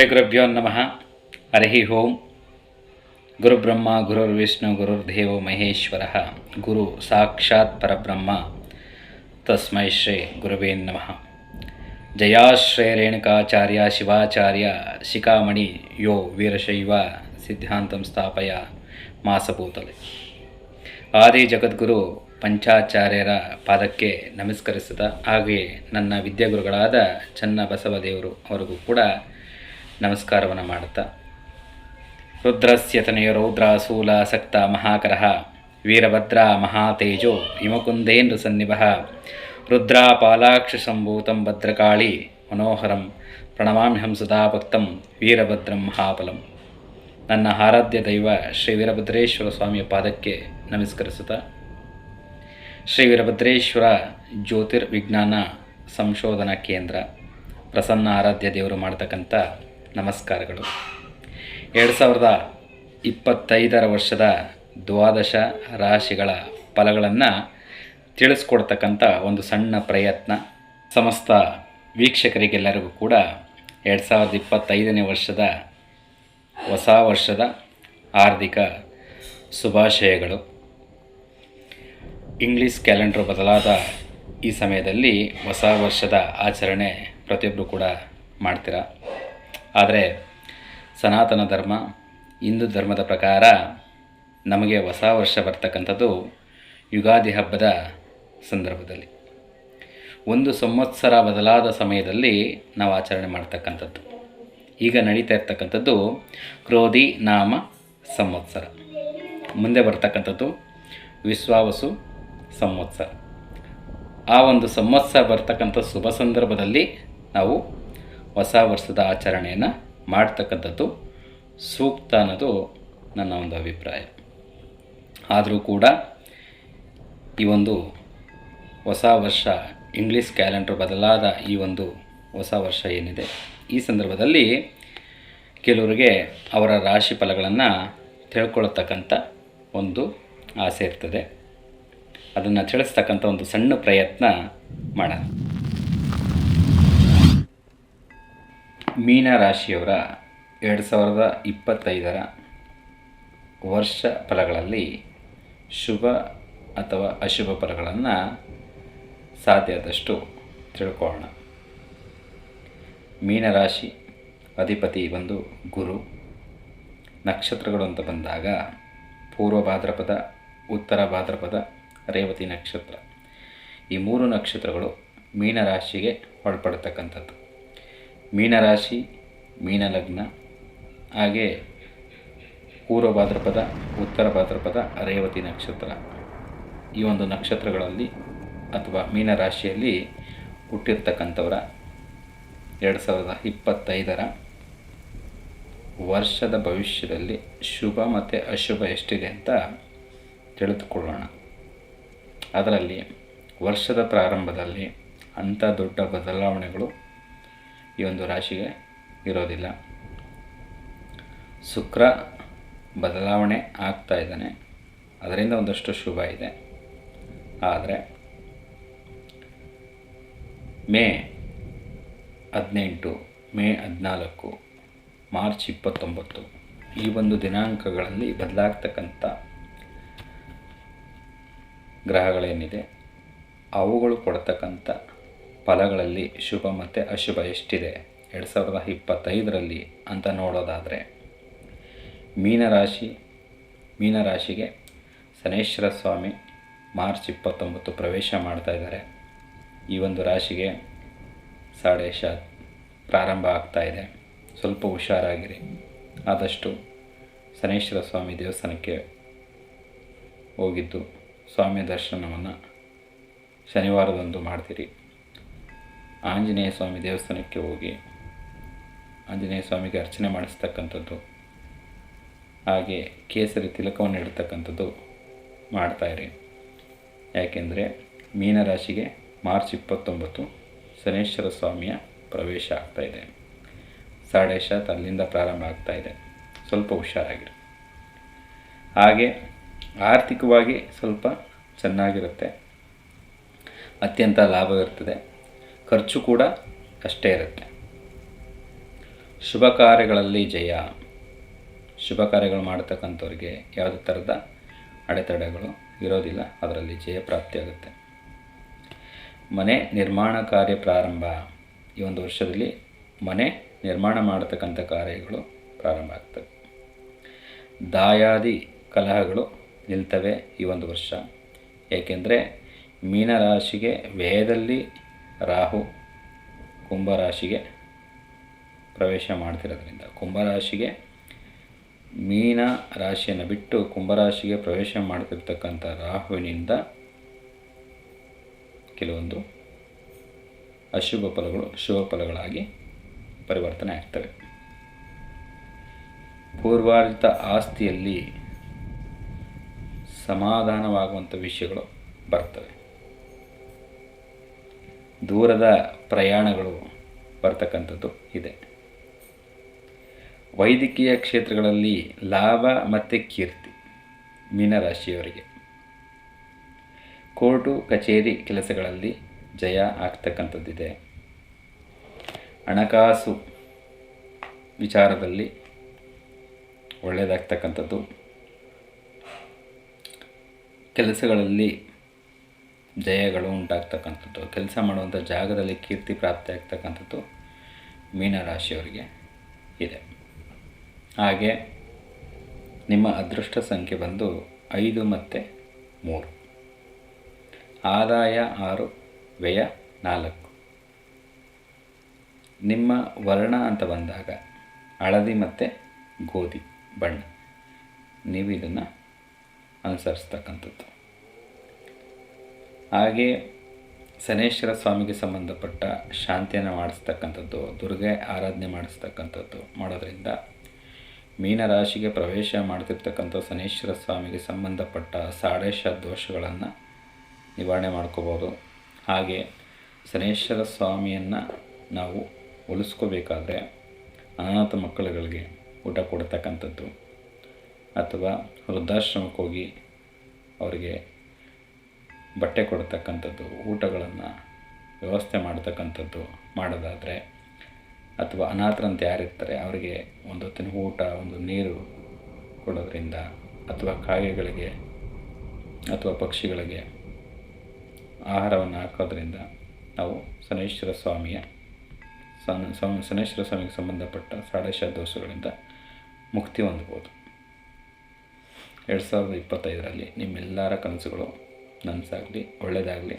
ಶ್ರೀ ಗುರುಭ್ಯೋ ನಮಃ. ಹರಿ ಓಂ. ಗುರುಬ್ರಹ್ಮ, ಗುರುರ್ವಿಷ್ಣು, ಗುರುರ್ದೇವೋ ಮಹೇಶ್ವರ. ಗುರು ಸಾಕ್ಷಾತ್ ಪರಬ್ರಹ್ಮ. ತಸ್ಮೈ ಶ್ರೀ ಗುರುವೇ ನಮಃ. ಜಯಾಶ್ರಯ ರೇಣುಕಾಚಾರ್ಯ ಶಿವಾಚಾರ್ಯ ಶಿಖಾಮಣಿ ಯೋ ವೀರಶೈವ ಸಿದ್ಧಾಂತಂ ಸ್ಥಾಪಯ ಮಾಸಭೂತಲೆ. ಆದಿ ಜಗದ್ಗುರು ಪಂಚಾಚಾರ್ಯರ ಪಾದಕ್ಕೆ ನಮಸ್ಕರಿಸಿದ ಹಾಗೆಯೇ ನನ್ನ ವಿದ್ಯಾಗುರುಗಳಾದ ಚನ್ನ ಬಸವದೇವರು ಅವರಿಗೂ ಕೂಡ ನಮಸ್ಕಾರವನ್ನು ಮಾಡುತ್ತಾ? ರುದ್ರಸ್ಯ ತನಯ ರೌದ್ರಾಸೂಲ ಸಕ್ತ ಮಹಾಕರಃ, ವೀರಭದ್ರ ಮಹಾತೇಜೋ ಹಿಮಕುಂದೇಂದ್ರ ಸನ್ನಿಭ. ರುದ್ರಾಪಾಲಾಕ್ಷ ಸಂಭೂತಂ ಭದ್ರಕಾಳಿ ಮನೋಹರಂ ಪ್ರಣಮಾಮ್ಯಹಂ ಸದಾ ಭಕ್ತಂ ವೀರಭದ್ರಂ ಮಹಾಬಲಂ. ನನ್ನ ಆರಾಧ್ಯ ದೈವ ಶ್ರೀ ವೀರಭದ್ರೇಶ್ವರ ಸ್ವಾಮಿಯ ಪಾದಕ್ಕೆ ನಮಸ್ಕರಿಸುತ್ತಾ? ಶ್ರೀ ವೀರಭದ್ರೇಶ್ವರ ಜ್ಯೋತಿರ್ವಿಜ್ಞಾನ ಸಂಶೋಧನಾ ಕೇಂದ್ರ, ಪ್ರಸನ್ನ ಆರಾಧ್ಯ ದೇವರು ಮಾಡ್ತಕ್ಕಂಥ ನಮಸ್ಕಾರಗಳು. ಎರಡು ಸಾವಿರದ ಇಪ್ಪತ್ತೈದರ ವರ್ಷದ ದ್ವಾದಶ ರಾಶಿಗಳ ಫಲಗಳನ್ನು ತಿಳಿಸ್ಕೊಡ್ತಕ್ಕಂಥ ಒಂದು ಸಣ್ಣ ಪ್ರಯತ್ನ. ಸಮಸ್ತ ವೀಕ್ಷಕರಿಗೆಲ್ಲರಿಗೂ ಕೂಡ ಎರಡು ಸಾವಿರದ ಇಪ್ಪತ್ತೈದನೇ ವರ್ಷದ ಹೊಸ ವರ್ಷದ ಆರ್ಥಿಕ ಶುಭಾಶಯಗಳು. ಇಂಗ್ಲೀಷ್ ಕ್ಯಾಲೆಂಡರ್ ಬದಲಾದ ಈ ಸಮಯದಲ್ಲಿ ಹೊಸ ವರ್ಷದ ಆಚರಣೆ ಪ್ರತಿಯೊಬ್ಬರು ಕೂಡ ಮಾಡ್ತೀರಾ? ಆದರೆ ಸನಾತನ ಧರ್ಮ, ಹಿಂದೂ ಧರ್ಮದ ಪ್ರಕಾರ ನಮಗೆ ಹೊಸ ವರ್ಷ ಬರ್ತಕ್ಕಂಥದ್ದು ಯುಗಾದಿ ಹಬ್ಬದ ಸಂದರ್ಭದಲ್ಲಿ. ಒಂದು ಸಂವತ್ಸರ ಬದಲಾದ ಸಮಯದಲ್ಲಿ ನಾವು ಆಚರಣೆ ಮಾಡ್ತಕ್ಕಂಥದ್ದು. ಈಗ ನಡೀತಾ ಇರ್ತಕ್ಕಂಥದ್ದು ಕ್ರೋಧಿ ನಾಮ ಸಂವತ್ಸರ. ಮುಂದೆ ಬರ್ತಕ್ಕಂಥದ್ದು ವಿಶ್ವಾವಸು ಸಂವತ್ಸರ. ಆ ಒಂದು ಸಂವತ್ಸರ ಬರ್ತಕ್ಕಂಥ ಶುಭ ಸಂದರ್ಭದಲ್ಲಿ ನಾವು ಹೊಸ ವರ್ಷದ ಆಚರಣೆಯನ್ನು ಮಾಡ್ತಕ್ಕಂಥದ್ದು ಸೂಕ್ತ ಅನ್ನೋದು ನನ್ನ ಒಂದು ಅಭಿಪ್ರಾಯ. ಆದರೂ ಕೂಡ ಈ ಒಂದು ಹೊಸ ವರ್ಷ ಇಂಗ್ಲೀಷ್ ಕ್ಯಾಲೆಂಡರ್ ಬದಲಾದ ಈ ಒಂದು ಹೊಸ ವರ್ಷ ಏನಿದೆ, ಈ ಸಂದರ್ಭದಲ್ಲಿ ಕೆಲವರಿಗೆ ಅವರ ರಾಶಿ ಫಲಗಳನ್ನು ತಿಳ್ಕೊಳ್ತಕ್ಕಂಥ ಒಂದು ಆಸೆ ಇರ್ತದೆ. ಅದನ್ನು ತಿಳಿಸ್ತಕ್ಕಂಥ ಒಂದು ಸಣ್ಣ ಪ್ರಯತ್ನ ಮಾಡೋಣ. ಮೀನ ರಾಶಿಯವರ ಎರಡು ಸಾವಿರದ ಇಪ್ಪತ್ತೈದರ ವರ್ಷ ಫಲಗಳಲ್ಲಿ ಶುಭ ಅಥವಾ ಅಶುಭ ಫಲಗಳನ್ನು ಸಾಧ್ಯ ಆದಷ್ಟು ತಿಳ್ಕೊಳ್ಳೋಣ. ಮೀನರಾಶಿ ಅಧಿಪತಿ ಬಂದು ಗುರು. ನಕ್ಷತ್ರಗಳು ಅಂತ ಬಂದಾಗ ಪೂರ್ವ ಭಾದ್ರಪದ, ಉತ್ತರ ಭಾದ್ರಪದ, ರೇವತಿ ನಕ್ಷತ್ರ. ಈ ಮೂರು ನಕ್ಷತ್ರಗಳು ಮೀನರಾಶಿಗೆ ಒಳಪಡ್ತಕ್ಕಂಥದ್ದು. ಮೀನರಾಶಿ, ಮೀನಲಗ್ನ, ಹಾಗೆ ಪೂರ್ವ ಭಾದ್ರಪದ, ಉತ್ತರ ಭಾದ್ರಪದ ರೇವತಿ ನಕ್ಷತ್ರ. ಈ ಒಂದು ನಕ್ಷತ್ರಗಳಲ್ಲಿ ಅಥವಾ ಮೀನರಾಶಿಯಲ್ಲಿ ಹುಟ್ಟಿರ್ತಕ್ಕಂಥವರ ಎರಡು ಸಾವಿರದ ಇಪ್ಪತ್ತೈದರ ವರ್ಷದ ಭವಿಷ್ಯದಲ್ಲಿ ಶುಭ ಮತ್ತು ಅಶುಭ ಎಷ್ಟಿದೆ ಅಂತ ತಿಳಿದುಕೊಳ್ಳೋಣ. ಅದರಲ್ಲಿ ವರ್ಷದ ಪ್ರಾರಂಭದಲ್ಲಿ ಅಂಥ ದೊಡ್ಡ ಬದಲಾವಣೆಗಳು ಈ ಒಂದು ರಾಶಿಗೆ ಇರೋದಿಲ್ಲ. ಶುಕ್ರ ಬದಲಾವಣೆ ಆಗ್ತಾ ಇದ್ದಾನೆ. ಅದರಿಂದ ಒಂದಷ್ಟು ಶುಭ ಇದೆ. ಆದರೆ ಮೇ ಹದಿನೆಂಟು, ಮೇ ಹದಿನಾಲ್ಕು, ಮಾರ್ಚ್ ಇಪ್ಪತ್ತೊಂಬತ್ತು ಈ ಒಂದು ದಿನಾಂಕಗಳಲ್ಲಿ ಬದಲಾಗ್ತಕ್ಕಂಥ ಗ್ರಹಗಳೇನಿದೆ, ಅವುಗಳು ಕೊಡ್ತಕ್ಕಂಥ ಫಲಗಳಲ್ಲಿ ಶುಭ ಮತ್ತು ಅಶುಭ ಎಷ್ಟಿದೆ? ಎರಡು ಸಾವಿರದ ಇಪ್ಪತ್ತೈದರಲ್ಲಿ ಅಂತ ನೋಡೋದಾದರೆ, ಮೀನರಾಶಿ, ಮೀನರಾಶಿಗೆ ಶನೇಶ್ವರ ಸ್ವಾಮಿ ಮಾರ್ಚ್ ಇಪ್ಪತ್ತೊಂಬತ್ತು ಪ್ರವೇಶ ಮಾಡ್ತಾ ಇದ್ದಾರೆ. ಈ ಒಂದು ರಾಶಿಗೆ ಸಾಡೇಶ ಪ್ರಾರಂಭ ಆಗ್ತಾ ಇದೆ. ಸ್ವಲ್ಪ ಹುಷಾರಾಗಿರಿ. ಆದಷ್ಟು ಶನೇಶ್ವರ ಸ್ವಾಮಿ ದೇವಸ್ಥಾನಕ್ಕೆ ಹೋಗಿದ್ದು ಸ್ವಾಮಿ ದರ್ಶನವನ್ನು ಶನಿವಾರದಂದು ಮಾಡ್ತೀರಿ. ಆಂಜನೇಯ ಸ್ವಾಮಿ ದೇವಸ್ಥಾನಕ್ಕೆ ಹೋಗಿ ಆಂಜನೇಯ ಸ್ವಾಮಿಗೆ ಅರ್ಚನೆ ಮಾಡಿಸ್ತಕ್ಕಂಥದ್ದು, ಹಾಗೆ ಕೇಸರಿ ತಿಲಕವನ್ನು ಇಡ್ತಕ್ಕಂಥದ್ದು ಮಾಡ್ತಾಯಿರಿ ಯಾಕೆಂದರೆ ಮೀನರಾಶಿಗೆ ಮಾರ್ಚ್ ಇಪ್ಪತ್ತೊಂಬತ್ತು ಶನೇಶ್ವರ ಸ್ವಾಮಿಯ ಪ್ರವೇಶ ಆಗ್ತಾಯಿದೆ ಸಾಡೇಶಾತ್ ಅಲ್ಲಿಂದ ಪ್ರಾರಂಭ ಆಗ್ತಾಯಿದೆ ಸ್ವಲ್ಪ ಹುಷಾರಾಗಿರಿ. ಹಾಗೆ ಆರ್ಥಿಕವಾಗಿ ಸ್ವಲ್ಪ ಚೆನ್ನಾಗಿರುತ್ತೆ. ಅತ್ಯಂತ ಲಾಭವಿರ್ತದೆ. ಖರ್ಚು ಕೂಡ ಅಷ್ಟೇ ಇರುತ್ತೆ. ಶುಭ ಕಾರ್ಯಗಳಲ್ಲಿ ಜಯ. ಶುಭ ಕಾರ್ಯಗಳು ಮಾಡ್ತಕ್ಕಂಥವ್ರಿಗೆ ಯಾವುದೇ ಥರದ ಅಡೆತಡೆಗಳು ಇರೋದಿಲ್ಲ, ಅದರಲ್ಲಿ ಜಯ ಪ್ರಾಪ್ತಿಯಾಗುತ್ತೆ ಮನೆ ನಿರ್ಮಾಣ ಕಾರ್ಯ ಪ್ರಾರಂಭ. ಈ ಒಂದು ವರ್ಷದಲ್ಲಿ ಮನೆ ನಿರ್ಮಾಣ ಮಾಡತಕ್ಕಂಥ ಕಾರ್ಯಗಳು ಪ್ರಾರಂಭ ಆಗ್ತವೆ. ದಾಯಾದಿ ಕಲಹಗಳು ನಿಲ್ತವೆ ಈ ಒಂದು ವರ್ಷ. ಏಕೆಂದರೆ ಮೀನರಾಶಿಗೆ ವ್ಯಯದಲ್ಲಿ ರಾಹು ಕುಂಭರಾಶಿಗೆ ಪ್ರವೇಶ ಮಾಡ್ತಿರೋದ್ರಿಂದ ಕುಂಭರಾಶಿಗೆ ಮೀನ ರಾಶಿಯನ್ನು ಬಿಟ್ಟು ಕುಂಭರಾಶಿಗೆ ಪ್ರವೇಶ ಮಾಡ್ತಿರ್ತಕ್ಕಂಥ ರಾಹುವಿನಿಂದ ಕೆಲವೊಂದು ಅಶುಭ ಫಲಗಳು, ಶುಭ ಫಲಗಳಾಗಿ ಪರಿವರ್ತನೆ ಆಗ್ತವೆ. ಪೂರ್ವಾರ್ಜಿತ ಆಸ್ತಿಯಲ್ಲಿ ಸಮಾಧಾನವಾಗುವಂಥ ವಿಷಯಗಳು ಬರ್ತವೆ. ದೂರದ ಪ್ರಯಾಣಗಳು ಬರ್ತಕ್ಕಂಥದ್ದು ಇದೆ. ವೈದ್ಯಕೀಯ ಕ್ಷೇತ್ರಗಳಲ್ಲಿ ಲಾಭ ಮತ್ತು ಕೀರ್ತಿ ಮೀನರಾಶಿಯವರಿಗೆ. ಕೋರ್ಟು, ಕಚೇರಿ ಕೆಲಸಗಳಲ್ಲಿ ಜಯ ಆಗ್ತಕ್ಕಂಥದ್ದಿದೆ. ಹಣಕಾಸು ವಿಚಾರದಲ್ಲಿ ಒಳ್ಳೆಯದಾಗ್ತಕ್ಕಂಥದ್ದು ಕೆಲಸಗಳಲ್ಲಿ ಜಯಗಳು ಉಂಟಾಗ್ತಕ್ಕಂಥದ್ದು, ಕೆಲಸ ಮಾಡುವಂಥ ಜಾಗದಲ್ಲಿ ಕೀರ್ತಿ ಪ್ರಾಪ್ತಿ ಆಗ್ತಕ್ಕಂಥದ್ದು ಮೀನರಾಶಿಯವರಿಗೆ ಇದೆ. ಹಾಗೆ ನಿಮ್ಮ ಅದೃಷ್ಟ ಸಂಖ್ಯೆ ಬಂದು ಐದು ಮತ್ತು ಮೂರು. ಆದಾಯ ಆರು, ವ್ಯಯ ನಾಲ್ಕು. ನಿಮ್ಮ ವರ್ಣ ಅಂತ ಬಂದಾಗ ಹಳದಿ ಮತ್ತು ಗೋಧಿ ಬಣ್ಣ. ನೀವು ಇದನ್ನು ಅನುಸರಿಸ್ತಕ್ಕಂಥದ್ದು. ಹಾಗೆ ಶನೇಶ್ವರ ಸ್ವಾಮಿಗೆ ಸಂಬಂಧಪಟ್ಟ ಶಾಂತಿಯನ್ನು ಮಾಡಿಸ್ತಕ್ಕಂಥದ್ದು, ದುರ್ಗೆ ಆರಾಧನೆ ಮಾಡಿಸ್ತಕ್ಕಂಥದ್ದು ಮಾಡೋದ್ರಿಂದ ಮೀನರಾಶಿಗೆ ಪ್ರವೇಶ ಮಾಡ್ತಿರ್ತಕ್ಕಂಥ ಶನೇಶ್ವರ ಸ್ವಾಮಿಗೆ ಸಂಬಂಧಪಟ್ಟ ಸಾಡೇಶ ದೋಷಗಳನ್ನು ನಿವಾರಣೆ ಮಾಡ್ಕೋಬೋದು. ಹಾಗೆ ಶನೇಶ್ವರ ಸ್ವಾಮಿಯನ್ನು ನಾವು ಉಳಿಸ್ಕೋಬೇಕಾದ್ರೆ ಅನಾಥ ಮಕ್ಕಳುಗಳಿಗೆ ಊಟ ಕೊಡ್ತಕ್ಕಂಥದ್ದು ಅಥವಾ ವೃದ್ಧಾಶ್ರಮಕ್ಕೆ ಹೋಗಿ ಅವರಿಗೆ ಬಟ್ಟೆ ಕೊಡ್ತಕ್ಕಂಥದ್ದು, ಊಟಗಳನ್ನು ವ್ಯವಸ್ಥೆ ಮಾಡ್ತಕ್ಕಂಥದ್ದು ಮಾಡೋದಾದರೆ, ಅಥವಾ ಅನಾಥರಂತ ಯಾರಿರ್ತಾರೆ, ಅವರಿಗೆ ಒಂದು ಹೊತ್ತಿನ ಊಟ, ಒಂದು ನೀರು ಕೊಡೋದ್ರಿಂದ ಅಥವಾ ಕಾಗೆಗಳಿಗೆ ಅಥವಾ ಪಕ್ಷಿಗಳಿಗೆ ಆಹಾರವನ್ನು ಹಾಕೋದ್ರಿಂದ ನಾವು ಶನೇಶ್ವರ ಸ್ವಾಮಿಯ ಸನ ಸ್ವಾಮಿ ಶನೇಶ್ವರ ಸ್ವಾಮಿಗೆ ಸಂಬಂಧಪಟ್ಟ ಸಾಡೇಶ ದೋಷಗಳಿಂದ ಮುಕ್ತಿ ಹೊಂದ್ಬೋದು ಎರಡು ಸಾವಿರದ ಇಪ್ಪತ್ತೈದರಲ್ಲಿ ನಿಮ್ಮೆಲ್ಲರ ಕನಸುಗಳು ನನಸಾಗಲಿ ಒಳ್ಳೆಯದಾಗಲಿ